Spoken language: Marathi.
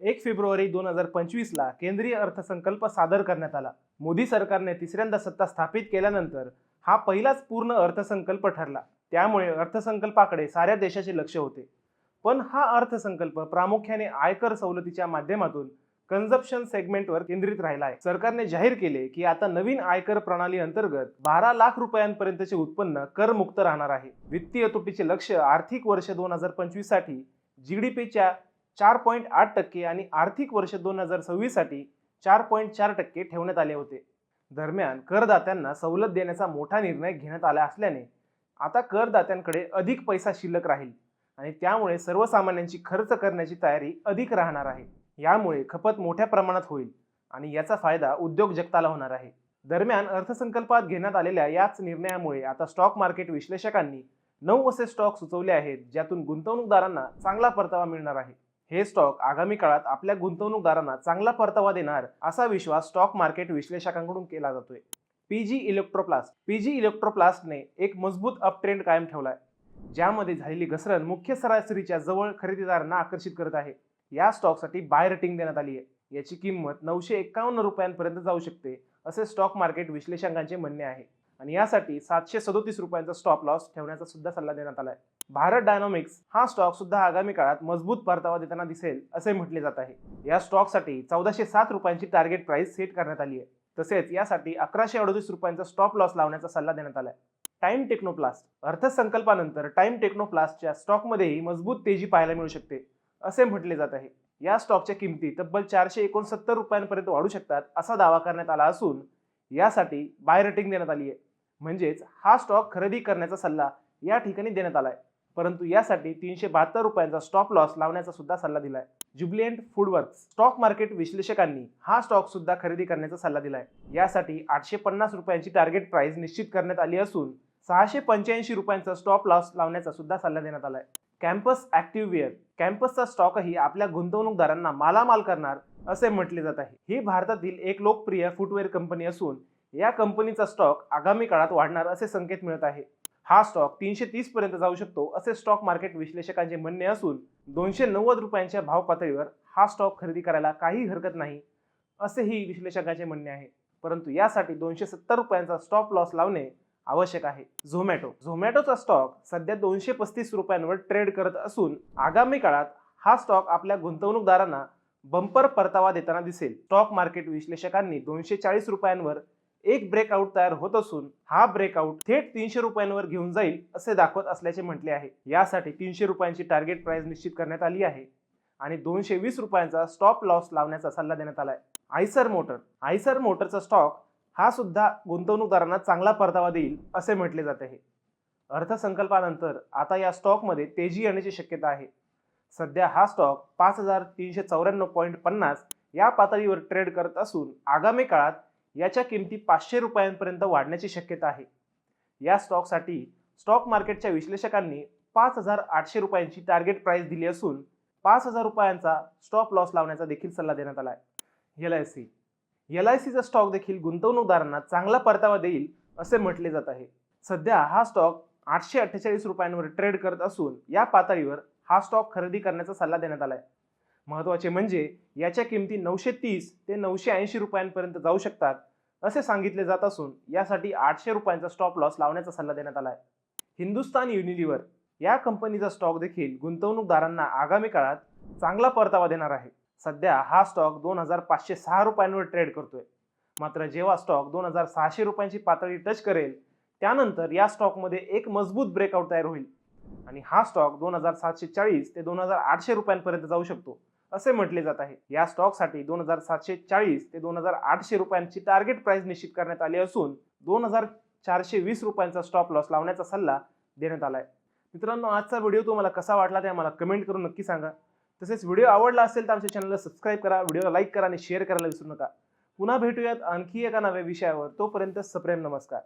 एक फेब्रुवारी दोन हजार पंचवीसला केंद्रीय अर्थसंकल्प सादर करण्यात आला. मोदी सरकारने तिसऱ्यांदा सत्ता स्थापित केल्यानंतर हा पहिलाच पूर्ण अर्थसंकल्प ठरला. त्यामुळे अर्थसंकल्पाकडे साऱ्या देशाचे लक्ष होते. पण हा अर्थसंकल्प प्रामुख्याने आयकर सवलतीच्या माध्यमातून कन्झप्शन सेगमेंटवर केंद्रित राहिला आहे. सरकारने जाहीर केले की आता नवीन आयकर प्रणाली अंतर्गत बारा लाख रुपयांपर्यंतचे उत्पन्न करमुक्त राहणार आहे. वित्तीय तुटीचे लक्ष आर्थिक वर्ष दोन हजार पंचवीससाठी पीच्या चार पॉईंट आठ टक्के आणि आर्थिक वर्ष दोन हजार सव्वीससाठी चार पॉईंट चार टक्के ठेवण्यात आले होते. दरम्यान करदात्यांना सवलत देण्याचा मोठा निर्णय घेण्यात आला असल्याने आता करदात्यांकडे अधिक पैसा शिल्लक राहील आणि त्यामुळे सर्वसामान्यांची खर्च करण्याची तयारी अधिक राहणार आहे. यामुळे खपत मोठ्या प्रमाणात होईल आणि याचा फायदा उद्योग जगताला होणार आहे. दरम्यान अर्थसंकल्पात घेण्यात आलेल्या याच निर्णयामुळे आता स्टॉक मार्केट विश्लेषकांनी नऊ असे स्टॉक सुचवले आहेत ज्यातून गुंतवणूकदारांना चांगला परतावा मिळणार आहे. हे स्टॉक आगामी काळात आपल्या गुंतवणूकदारांना चांगला परतावा देणार असा विश्वास स्टॉक मार्केट विश्लेषकांकडून केला जातोय. पीजी इलेक्ट्रोप्लास्ट पीजी इलेक्ट्रोप्लास्टने एक मजबूत अप ट्रेंड कायम ठेवलाय ज्यामध्ये झालेली घसरण मुख्य सरासरीच्या जवळ खरेदीदारांना आकर्षित करत आहे. या स्टॉकसाठी बाय रेटिंग देण्यात आली आहे. याची किंमत नऊशे एकावन्न रुपयांपर्यंत जाऊ शकते असे स्टॉक मार्केट विश्लेषकांचे म्हणणे आहे. आणि यासाठी सातशे सदोतीस रुपयांचा स्टॉप लॉस ठेवण्याचा सुद्धा सल्ला देण्यात आला आहे भारत डायनॉमिक्स हा स्टॉक सुद्धा आगामी काळात मजबूत परतावा देताना दिसेल असे म्हटले जात आहे. या स्टॉकसाठी चौदाशे सात रुपयांची टार्गेट प्राइस सेट करण्यात आली आहे. तसेच यासाठी अकराशे अडतीस रुपयांचा स्टॉप लॉस लावण्याचा सल्ला देण्यात आलाय. टाइम टेक्नोप्लास्ट अर्थसंकल्पानंतर टाइम टेक्नोप्लास्टच्या स्टॉकमध्येही मजबूत तेजी पाहायला मिळू शकते असे म्हटले जात आहे. या स्टॉकच्या किमती तब्बल चारशे एकोणसत्तर रुपयांपर्यंत वाढू शकतात असा दावा करण्यात आला असून यासाठी बाय रेटिंग देण्यात आली आहे. म्हणजेच हा स्टॉक खरेदी करण्याचा सल्ला या ठिकाणी देण्यात आला आहे परंतु यासाठी तीनशे बहात्तर रुपयांचा स्टॉप लॉस लावण्याचा सुद्धा सल्ला दिलाय. जुबिलियंट फूडवर्क्स स्टॉक मार्केट विश्लेषकांनी हा स्टॉक सुद्धा खरेदी करण्याचा सल्ला दिलाय. यासाठी आठशे पन्नास रुपयांची टार्गेट प्राइस निश्चित करण्यात आली असून सहाशे पंच्याऐंशी रुपयांचा स्टॉप लॉस लावण्याचा सुद्धा सल्ला देण्यात आलाय. कॅम्पस ॲक्टिव्हिअर कॅम्पसचा स्टॉकही आपल्या गुंतवणूकदारांना मालामाल करणार असे म्हटले जात आहे. ही भारतातील एक लोकप्रिय फुटवेअर कंपनी असून या कंपनीचा स्टॉक आगामी काळात वाढणार असे संकेत मिळत आहे. हा स्टॉक तीनशे तीस पर्यंत जाऊ शकतो असे स्टॉक मार्केट विश्लेषकांचे म्हणणे असून दोनशे नव्वद रुपयांच्या भाव पातळीवर हा स्टॉक खरेदी करायला काही हरकत नाही असेही विश्लेषकांचे म्हणणे आहे. परंतु यासाठी दोनशे सत्तर रुपयांचा स्टॉप लॉस लावणे आवश्यक आहे. झोमॅटो झोमॅटोचा स्टॉक सध्या दोनशे पस्तीस रुपयांवर ट्रेड करत असून आगामी काळात हा स्टॉक आपल्या गुंतवणूकदारांना बंपर परतावा देताना दिसेल. स्टॉक मार्केट विश्लेषकांनी दोनशे चाळीस रुपयांवर एक ब्रेकआउट तयार होत असून हा ब्रेकआउट थेट तीनशे रुपयांवर घेऊन जाईल असे दाखवत असल्याचे म्हटले आहे. यासाठी तीनशे रुपयांची टार्गेट प्राइस निश्चित करण्यात आली आहे आणि दोनशे वीस रुपयांचा स्टॉप लॉस लावण्याचा सल्ला देण्यात आलाय आयसर मोटर आयसर मोटरचा स्टॉक हा सुद्धा गुंतवणूकदारांना चांगला परतावा देईल असे म्हटले जाते आहे. अर्थसंकल्पानंतर आता या स्टॉकमध्ये तेजी येण्याची शक्यता आहे. सध्या हा स्टॉक पाच हजार तीनशे चौऱ्याण्णव पॉईंट पन्नास या पातळीवर ट्रेड करत असून आगामी काळात याच्या किमती पाचशे रुपयांपर्यंत वाढण्याची शक्यता आहे. या स्टॉकसाठी स्टॉक मार्केटच्या विश्लेषकांनी पाच हजार आठशे रुपयांची टार्गेट प्राइस दिली असून पाच हजार रुपयांचा स्टॉप लॉस लावण्याचा देखील सल्ला देण्यात आला आहे. L I C L I सीचा स्टॉक देखील गुंतवणूकदारांना चांगला परतावा देईल असे म्हटले जात आहे. सध्या हा स्टॉक आठशे अठ्ठेचाळीस रुपयांवर ट्रेड करत असून या पातळीवर हा स्टॉक खरेदी करण्याचा सल्ला देण्यात आला आहे. महत्त्वाचे म्हणजे याच्या किमती नऊशे तीस ते नऊशे ऐंशी रुपयांपर्यंत जाऊ शकतात असे सांगितले जात असून यासाठी आठशे रुपयांचा स्टॉप लॉस लावण्याचा सल्ला देण्यात आला आहे हिंदुस्तान युनिलिव्हर या कंपनीचा स्टॉक देखील गुंतवणूकदारांना आगामी काळात चांगला परतावा देणार आहे. सध्या हा स्टॉक दोन हजार पाचशे सहा रुपयांवर ट्रेड करतोय. मात्र जेव्हा स्टॉक दोन हजार सहाशे रुपयांची पातळी टच करेल त्यानंतर या स्टॉकमध्ये एक मजबूत ब्रेकआउट तयार होईल. आणि हा स्टॉक दोन हजार सातशे चाळीस ते दोन हजार आठशे रुपयांपर्यंत जाऊ शकतो. असे म्हटले जात आहे. या स्टॉकसाठी दोन हजार सातशे चाळीस ते दोन हजार आठशे रुपयांची टार्गेट प्राइस निश्चित करण्यात आली असून दोन हजार चारशे वीस रुपयांचा स्टॉप लॉस लावण्याचा सल्ला देण्यात आला आहे मित्रांनो आजचा व्हिडिओ तुम्हाला कसा वाटला ते आम्हाला कमेंट करून नक्की सांगा. तसेच व्हिडिओ आवडला असेल तर आमच्या चॅनलला सबस्क्राईब करा व्हिडिओला लाईक करा आणि शेअर करायला विसरू नका. पुन्हा भेटूयात आणखी एका नव्या विषयावर. तोपर्यंत सप्रेम नमस्कार.